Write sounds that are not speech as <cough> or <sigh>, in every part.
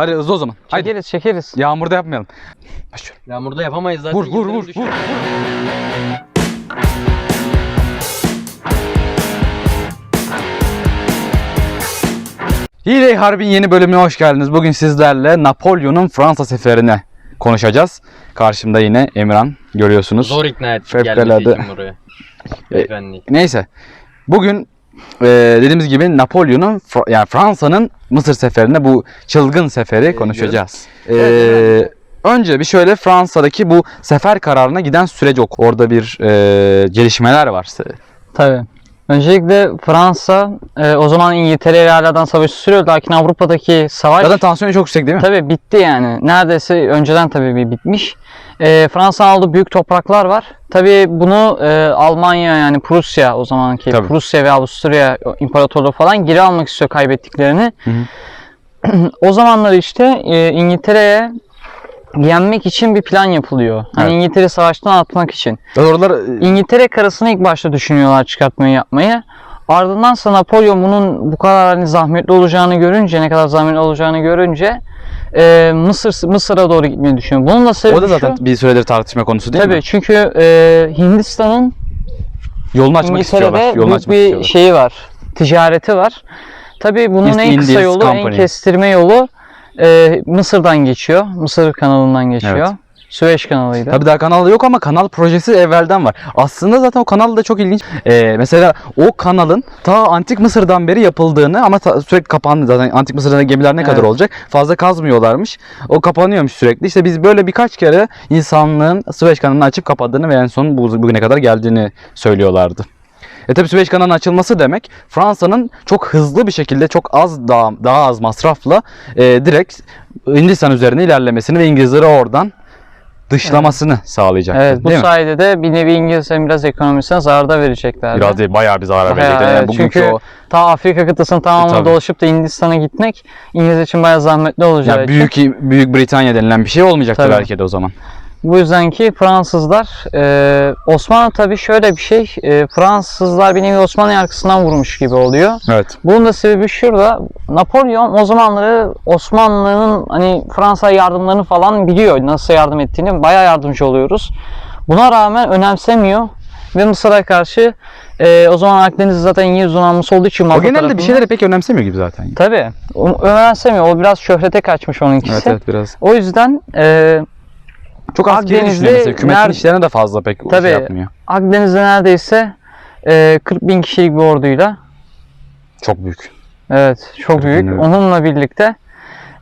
Hadi hızlı o zaman. Haydi. Çekeriz çekeriz. Yağmurda yapmayalım. Başlıyorum. Yağmurda yapamayız zaten. Vur vur vur düşüyor. vur. Hile Harbin yeni bölümüne hoş geldiniz. Bugün sizlerle Napolyon'un Fransa seferine konuşacağız. Karşımda yine Emirhan görüyorsunuz. Zor ikna ettik gelmesi için buraya. Beyefendi. Neyse. Bugün e, dediğimiz gibi Napolyon'un yani Fransa'nın Mısır seferine bu çılgın seferi konuşacağız. E, önce bir şöyle Fransa'daki bu sefer kararına giden süreç ok. Orada bir e, gelişmeler var. Tabii. Öncelikle Fransa e, o zaman İngiltere ile haladan savaşı sürüyor. Lakin Avrupa'daki savaş Zaten tansiyonu çok yüksek değil mi? tabii bitti yani. Neredeyse önceden tabii bir bitmiş. E, Fransa'nın aldığı büyük topraklar var. Tabii bunu e, Almanya yani Prusya o zamanki Tabii. Prusya ve Avusturya imparatorluğu falan geri almak istiyor kaybettiklerini. Hı <clears throat> o zamanlar işte e, İngiltere'ye yenmek için bir plan yapılıyor. Hani Evet. İngiltere savaştan atmak için. Oralar e, İngiltere karasını ilk başta düşünüyorlar çıkartmayı yapmayı. Ardındansa Napolyon bunun bu kadar hani zahmetli olacağını görünce, ne kadar zahmetli olacağını görünce e, Mısır Mısır'a doğru gitmeyi düşünüyor. Bunun da sebebi o da zaten şu. bir süredir tartışma konusu değil Tabii mi? çünkü e, Hindistan'ın Yolunu açmak istiyorlar. Yolunu açmak bir istiyorlar. şeyi var. Ticareti var. Tabii bunun East en kısa yolu, Company. en kestirme yolu e, Mısır'dan geçiyor. Mısır kanalından geçiyor. Evet. Süveyş kanalıydı. Tabii daha kanal yok ama kanal projesi evvelden var. Aslında zaten o kanal da çok ilginç. Ee, mesela o kanalın ta Antik Mısır'dan beri yapıldığını ama ta- sürekli kapandı zaten. Antik Mısır'da gemiler ne kadar Evet. olacak? Fazla kazmıyorlarmış. O kapanıyormuş sürekli. İşte biz böyle birkaç kere insanlığın Süveyş kanalını açıp kapadığını ve en son bu- bugüne kadar geldiğini söylüyorlardı. E tabi Süveyş kanalının açılması demek Fransa'nın çok hızlı bir şekilde çok az daha, daha az masrafla e, direkt Hindistan üzerine ilerlemesini ve İngilizleri oradan dışlamasını sağlayacak. Evet bu mi? sayede de bir nevi İngilizlerin biraz ekonomisine zarar da vereceklerdi. Biraz değil bayağı bir zarar verecekler. Yani evet. Çünkü o Ta Afrika kıtasının tamamını tabii. dolaşıp da Hindistan'a gitmek İngiliz için bayağı zahmetli olacağı yani için. büyük büyük Britanya denilen bir şey olmayacaktı Tabii. belki de o zaman. Bu yüzden ki Fransızlar e, Osmanlı tabii şöyle bir şey e, Fransızlar bir nevi Osmanlı yargısından vurmuş gibi oluyor. Evet. Bunun da sebebi şurada. Napolyon o zamanları Osmanlı'nın hani Fransa'ya yardımlarını falan biliyor. Nasıl yardım ettiğini bayağı yardımcı oluyoruz. Buna rağmen önemsemiyor ve Mısır'a karşı e, o zaman Akdeniz zaten İngiliz donanması olduğu için O Malta genelde bir şeyleri pek önemsemiyor gibi zaten. Tabii. O önemsemiyor. O biraz şöhrete kaçmış onunkisi. Evet evet biraz. O yüzden e, Çok az Akdeniz'de düşünüyor mesela. Ner- işlerine de fazla pek Tabii. şey yapmıyor. Akdeniz'de neredeyse e, 40 bin kişilik bir orduyla Çok büyük. evet çok 40 bin, büyük. evet. Onunla birlikte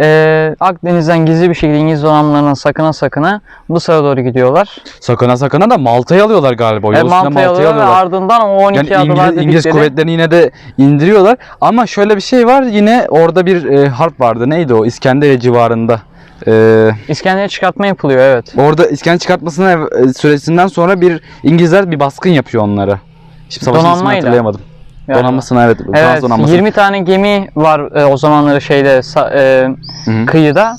e, Akdeniz'den gizli bir şekilde İngiliz donanmalarından sakına sakına Mısır'a doğru gidiyorlar. Sakına sakına da Malta'yı alıyorlar galiba. O E, yol üstünde Malta'yı alıyorlar ve ardından o 12 Yani adılar İngiliz, İngiliz dedikleri- kuvvetlerini yine de indiriyorlar. Ama şöyle bir şey var. Yine orada bir e, harp vardı. Neydi o? İskenderiye civarında. E, İskenderiye çıkartma yapılıyor evet. orada İskender çıkartmasının e, süresinden sonra bir İngilizler bir baskın yapıyor onlara. Şimdi savaşın ismini Donanmayla. hatırlayamadım. Yani- Donanmasına evet. Fransız Evet, donanması. 20 tane gemi var e, o zamanları şeyde e, kıyıda.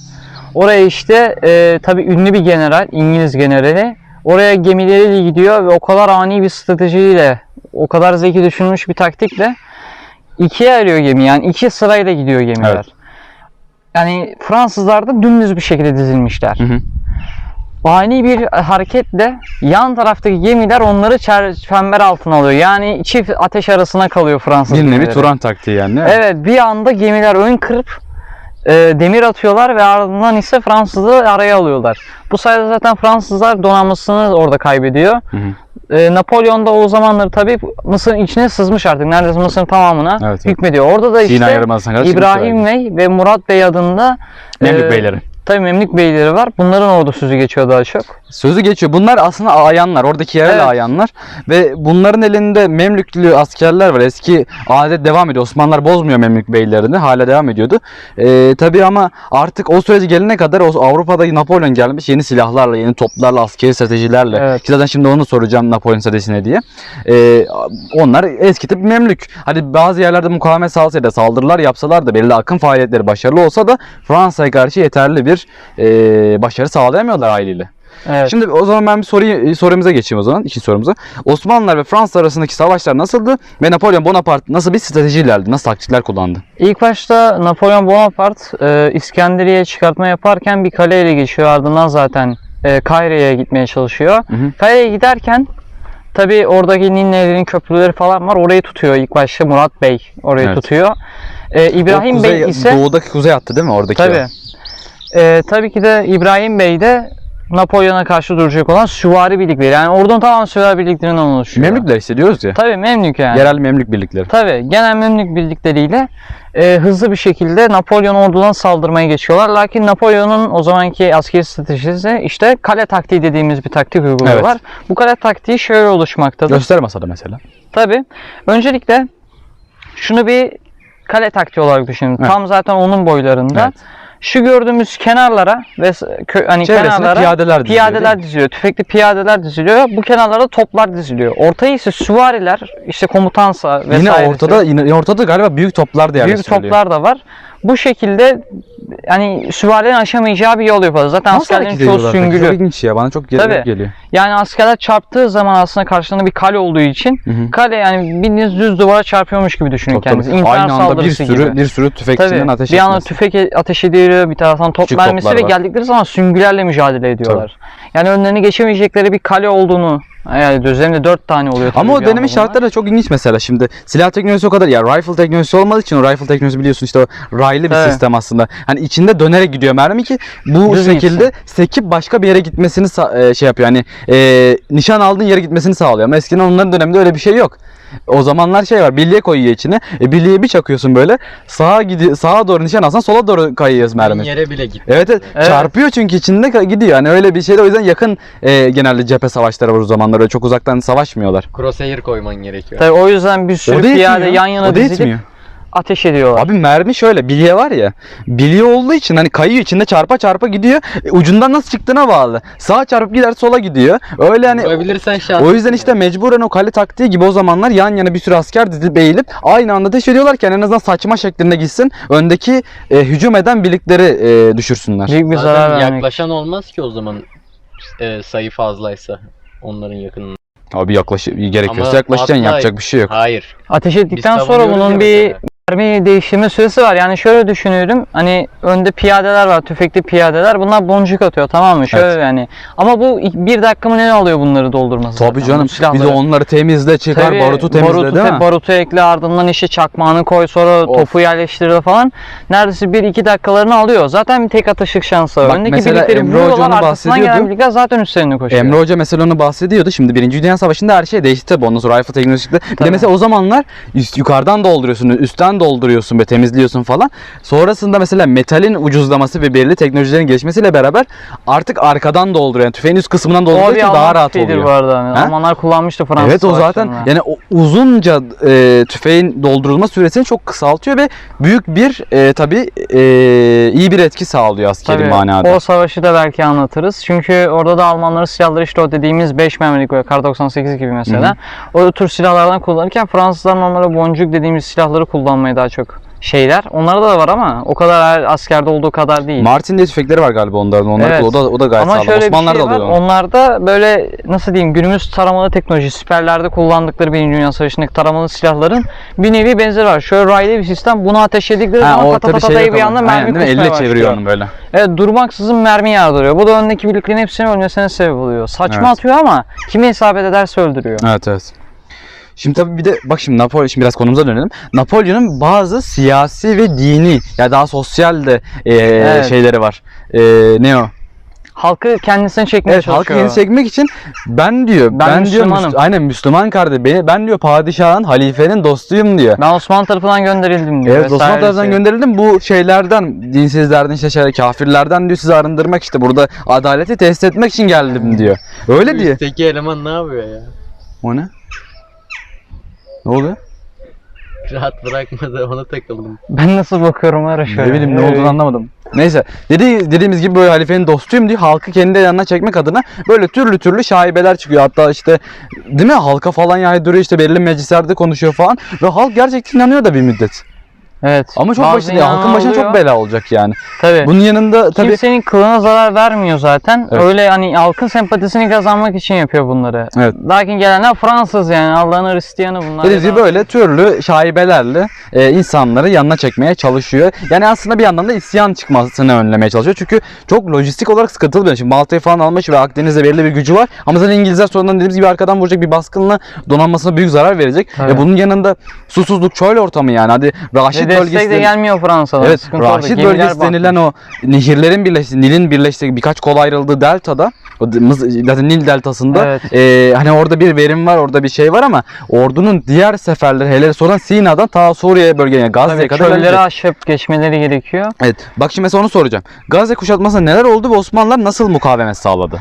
Oraya işte e, tabii ünlü bir general, İngiliz generali. Oraya gemileriyle gidiyor ve o kadar ani bir stratejiyle, o kadar zeki düşünülmüş bir taktikle ikiye ayırıyor gemi. Yani iki sırayla gidiyor gemiler. Evet. Yani Fransızlar da dümdüz bir şekilde dizilmişler. Hı hı. Ani bir hareketle yan taraftaki gemiler onları çember altına alıyor. Yani çift ateş arasına kalıyor Fransız Bir nevi gemileri. Turan taktiği yani. Evet bir anda gemiler ön kırıp e, demir atıyorlar ve ardından ise Fransız'ı araya alıyorlar. Bu sayede zaten Fransızlar donanmasını orada kaybediyor. Hı hı. E, Napolyon da o zamanları tabii Mısır'ın içine sızmış artık. Neredeyse Mısır'ın tamamına Evet, evet. hükmediyor. Orada da işte İbrahim. Bey ve Murat Bey adında Memlük e, beyleri. Tabii Memlük beyleri var. Bunların orada sözü geçiyor daha çok. Sözü geçiyor. Bunlar aslında ayanlar. Oradaki yerel Evet. ayanlar. Ve bunların elinde Memlüklü askerler var. Eski adet devam ediyor. Osmanlılar bozmuyor Memlük beylerini. Hala devam ediyordu. Ee, tabii ama artık o süreci gelene kadar o Avrupa'daki Napolyon gelmiş yeni silahlarla, yeni toplarla, askeri stratejilerle. Evet. Ki zaten şimdi onu soracağım Napolyon stratejisine diye. Ee, onlar eski tip Memlük. Hadi bazı yerlerde mukavemet sağlasa da saldırılar yapsalar da belirli akın faaliyetleri başarılı olsa da Fransa'ya karşı yeterli bir e, başarı sağlayamıyorlar haliyle. Evet. Şimdi o zaman ben bir soruyu sorumuza geçeyim o zaman. İkinci sorumuza. Osmanlılar ve Fransız arasındaki savaşlar nasıldı? Ve Napolyon Bonaparte nasıl bir strateji ilerledi? Nasıl taktikler kullandı? İlk başta Napolyon Bonaparte e, İskenderiye çıkartma yaparken bir kale ele geçiyor. Ardından zaten e, Kaire'ye gitmeye çalışıyor. Hı hı. Kaire'ye giderken tabi oradaki Nil Nehri'nin köprüleri falan var. Orayı tutuyor ilk başta Murat Bey orayı Evet. tutuyor. E, İbrahim O kuzey, Bey ise Doğudaki kuzey hattı değil mi oradaki? tabi e, tabii ki de İbrahim Bey de Napolyon'a karşı duracak olan süvari birlikleri. Yani ordunun tamamı süvari birliklerinden oluşuyor. Memlükler hissediyoruz ya. Tabii Memlük yani. Yerel Memlük birlikleri. Tabii genel Memlük birlikleriyle e, hızlı bir şekilde Napolyon ordularına saldırmaya geçiyorlar. Lakin Napolyon'un o zamanki askeri stratejisi işte kale taktiği dediğimiz bir taktik uyguluyorlar. Bu kale taktiği şöyle oluşmaktadır. Göster masada mesela. Tabii. Öncelikle şunu bir kale taktiği olarak düşünün. Evet. Tam zaten onun boylarında. Evet. Şu gördüğümüz kenarlara ve kö- hani Çevresine kenarlara piyadeler diziliyor, piyadeler diziliyor. Tüfekli piyadeler diziliyor. Bu kenarlara toplar diziliyor. Ortaya ise süvariler, işte komutansa vesaire. Yine ortada yine ortada galiba büyük toplar da büyük toplar da var. Bu şekilde yani süvarilerin aşamayacağı bir yol yapıyorlar. Zaten Nasıl askerlerin hareket çoğu ediyorlar peki? süngülü. Çok ilginç ya. Bana çok geliyor. Tabii. geliyor. Yani askerler çarptığı zaman aslında karşılarında bir kale olduğu için Hı hı. kale yani bildiğiniz düz duvara çarpıyormuş gibi düşünün Tabii, kendinizi. tabii. İntihar Aynı anda bir saldırısı sürü gibi. bir sürü tüfekçinin Tabii. ateş bir etmesi. tüfek ateş ediliyor, bir taraftan top Küçük mermisi toplar ve var. geldikleri zaman süngülerle mücadele ediyorlar. Yani önlerine geçemeyecekleri bir kale olduğunu yani üzerinde dört tane oluyor. Ama o bunlar. şartları da çok ilginç mesela şimdi. Silah teknolojisi o kadar ya rifle teknolojisi olmadığı için o rifle teknolojisi biliyorsun işte o raylı bir Evet. sistem aslında. Hani içinde dönerek gidiyor mermi ki bu Düz şekilde sekip başka bir yere gitmesini sa- e, şey yapıyor. Hani e, nişan aldığın yere gitmesini sağlıyor. Ama eskiden onların döneminde öyle bir şey yok. O zamanlar şey var. Bilye koyuyor içine. E, bilyeye bir çakıyorsun böyle. Sağa gidiyor. Sağa doğru nişan alsan sola doğru kayıyoruz mermi. Yere bile gitti. Evet, evet Evet. çarpıyor çünkü içinde gidiyor. Yani öyle bir şeyde o yüzden yakın e, genelde cephe savaşları var o zamanlar. Öyle çok uzaktan savaşmıyorlar. Crosshair koyman gerekiyor. Tabii o yüzden bir sürü piyade yan yana dizilip. Ateş ediyorlar. Abi mermi şöyle bilye var ya. Bilye olduğu için hani kayıyor içinde çarpa çarpa gidiyor. E, ucundan nasıl çıktığına bağlı. Sağa çarpıp gider sola gidiyor. Öyle hani Vurabilirsen şans. o yüzden işte mecburen o kale taktiği gibi o zamanlar yan yana bir sürü asker dizilip eğilip aynı anda ateş ediyorlar ki en azından saçma şeklinde gitsin. Öndeki e, hücum eden birlikleri e, düşürsünler. Büyük bir zarar Zaten vermek. yaklaşan olmaz ki o zaman e, sayı fazlaysa onların yakınında. Abi yaklaş gerekiyorsa Ama yaklaşacaksın yapacak bir şey yok. Hayır. Ateş Biz ettikten sonra savunuyoruz bunun ya bir mesela. Mermi değiştirme süresi var. Yani şöyle düşünüyorum. Hani önde piyadeler var, tüfekli piyadeler. Bunlar boncuk atıyor tamam mı? Şöyle Evet. yani. Ama bu bir dakika mı ne alıyor bunları doldurması? Tabii zaten, canım. bu Bir de silahları? onları temizle çıkar, Tabii, barutu temizle barutu, değil mi? Barutu ekle ardından işte çakmağını koy sonra Of. topu yerleştir falan. Neredeyse 1-2 dakikalarını alıyor. Zaten bir tek atışlık şansı var. Bak Öndeki mesela Emre arkasından gelen bahsediyordu. zaten üstlerine koşuyor. Emre Hoca mesela onu bahsediyordu. Şimdi Birinci Dünya Savaşı'nda her şey değişti tabii. Ondan sonra rifle teknolojisi. Bir de mesela o zamanlar üst, yukarıdan dolduruyorsun, üstten dolduruyorsun ve temizliyorsun falan. Sonrasında mesela metalin ucuzlaması ve belirli teknolojilerin gelişmesiyle beraber artık arkadan dolduruyor. Yani tüfeğin üst kısmından bir ki daha rahat oluyor. bu arada. Yani. Ha? Almanlar kullanmıştı Fransız Evet o zaten savaşlarında. yani o uzunca e, tüfeğin doldurulma süresini çok kısaltıyor ve büyük bir e, tabii e, iyi bir etki sağlıyor askeri Tabii, manada. O savaşı da belki anlatırız. Çünkü orada da Almanların silahları işte o dediğimiz 5 memelilik ve Kar 98 gibi mesela. O tür silahlardan kullanırken Fransızların onlara boncuk dediğimiz silahları kullanmayı daha çok şeyler. Onlarda da var ama o kadar askerde olduğu kadar değil. Martin diye tüfekleri var galiba onların. Onlar Evet. o da o da gayet ama sağlam. şöyle Osmanlılar da şey var. alıyor. Onlarda böyle nasıl diyeyim günümüz taramalı teknoloji, siperlerde kullandıkları Birinci Dünya Savaşı'ndaki taramalı silahların bir nevi benzeri var. Şöyle raylı bir sistem. Bunu ateşledikleri Ha, zaman tabii pata şey bir anda Aynen, mermi kusmaya Elle çeviriyor onu böyle. Evet durmaksızın mermi yağdırıyor. Bu da öndeki birliklerin hepsinin ölmesine sebep oluyor. Saçma Evet. atıyor ama kimi isabet ederse öldürüyor. Evet evet. Şimdi tabii bir de bak şimdi Napolyon şimdi biraz konumuza dönelim. Napolyon'un bazı siyasi ve dini ya daha sosyal de e, Evet. şeyleri var. E, ne o? Halkı kendisine çekmeye Evet halkı çalışıyor. yeni çekmek için ben diyor Ben ben, diyor Müslümanım. Müsl- aynen Müslüman kardeş beni ben diyor padişahın halifenin dostuyum diyor. Ben Osmanlı tarafından gönderildim diyor. Evet Osmanlı tarafından gönderildim bu şeylerden dinsizlerden işte şey, kafirlerden diyor sizi arındırmak işte burada adaleti tesis etmek için geldim diyor. Öyle diyor. Üstteki eleman ne yapıyor ya? O ne? Ne oluyor? Rahat bırakmadı ona takıldım. Ben nasıl bakıyorum ara şöyle. Ne bileyim ne olduğunu anlamadım. Neyse dedi, dediğimiz gibi böyle halifenin dostuyum diyor. Halkı kendi yanına çekmek adına böyle türlü türlü şaibeler çıkıyor. Hatta işte değil mi halka falan yaydırıyor işte belirli meclislerde konuşuyor falan. Ve halk gerçekten inanıyor da bir müddet. Evet. Ama çok başına halkın başına çok oluyor. bela olacak yani. Tabii. Bunun yanında tabii Kimsenin kılına zarar vermiyor zaten. Evet. Öyle hani halkın sempatisini kazanmak için yapıyor bunları. Evet. Lakin gelenler Fransız yani Allah'ın Hristiyanı bunlar. Dediğiniz gibi böyle türlü şaibelerle e, insanları yanına çekmeye çalışıyor. Yani aslında bir yandan da isyan çıkmasını önlemeye çalışıyor. Çünkü çok lojistik olarak sıkıntılı bir şey. Şimdi Malta'yı falan almış ve Akdeniz'de belirli bir gücü var. Ama zaten İngilizler sonradan dediğimiz gibi arkadan vuracak bir baskınla donanmasına büyük zarar verecek. Tabii. E, bunun yanında susuzluk, çöl ortamı yani. Hadi Raşit destek de gelmiyor Fransa'dan. Evet, Sıkıntı. Raşit bölgesi batmış. denilen o nehirlerin birleştiği, Nil'in birleştiği birkaç kol ayrıldığı deltada, zaten Nil deltasında Evet. e, hani orada bir verim var, orada bir şey var ama ordunun diğer seferleri hele sonra Sina'dan ta Suriye bölgeye, Gazze'ye kadar çölleri aşıp geçmeleri gerekiyor. Evet. Bak şimdi mesela onu soracağım. Gazze kuşatmasında neler oldu ve Osmanlılar nasıl mukavemet sağladı?